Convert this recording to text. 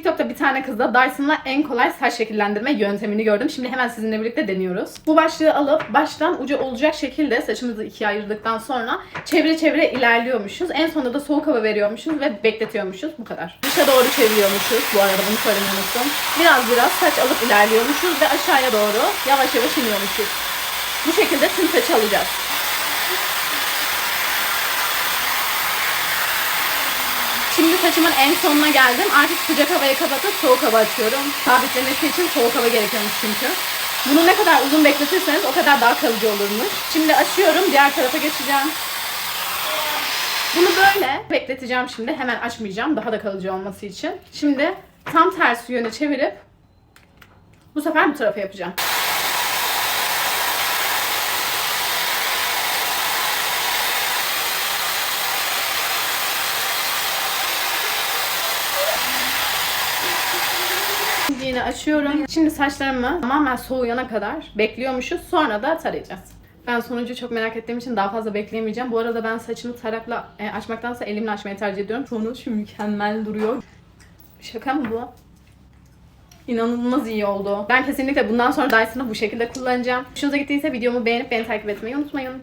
TikTok'ta bir tane kızda Dyson'la en kolay saç şekillendirme yöntemini gördüm. Şimdi hemen sizinle birlikte deniyoruz. Bu başlığı alıp baştan ucu olacak şekilde saçımızı ikiye ayırdıktan sonra çevire çevire ilerliyormuşuz. En sonunda da soğuk hava veriyormuşuz ve bekletiyormuşuz. Bu kadar. Dışa doğru çeviriyormuşuz. Bu arada bunu söylemeyi unuttum. Biraz biraz saç alıp ilerliyormuşuz ve aşağıya doğru yavaş yavaş iniyormuşuz. Bu şekilde tüm saçı alacağız. Şimdi saçımın en sonuna geldim. Artık sıcak havayı kapatıp soğuk hava açıyorum. Sabitlemesi için soğuk hava gerekiyormuş çünkü. Bunu ne kadar uzun bekletirseniz o kadar daha kalıcı olurmuş. Şimdi açıyorum. Diğer tarafa geçeceğim. Bunu böyle bekleteceğim şimdi. Hemen açmayacağım. Daha da kalıcı olması için. Şimdi tam tersi yöne çevirip bu sefer bu tarafa yapacağım. Yine açıyorum. Şimdi saçlarımı tamamen soğuyana kadar bekliyormuşuz. Sonra da tarayacağız. Ben sonucu çok merak ettiğim için daha fazla bekleyemeyeceğim. Bu arada ben saçımı tarakla e, açmaktansa elimle açmayı tercih ediyorum. Sonuç mükemmel duruyor. Şaka mı bu? İnanılmaz iyi oldu. Ben kesinlikle bundan sonra Dyson'ı bu şekilde kullanacağım. Hoşunuza gittiyse videomu beğenip beni takip etmeyi unutmayın.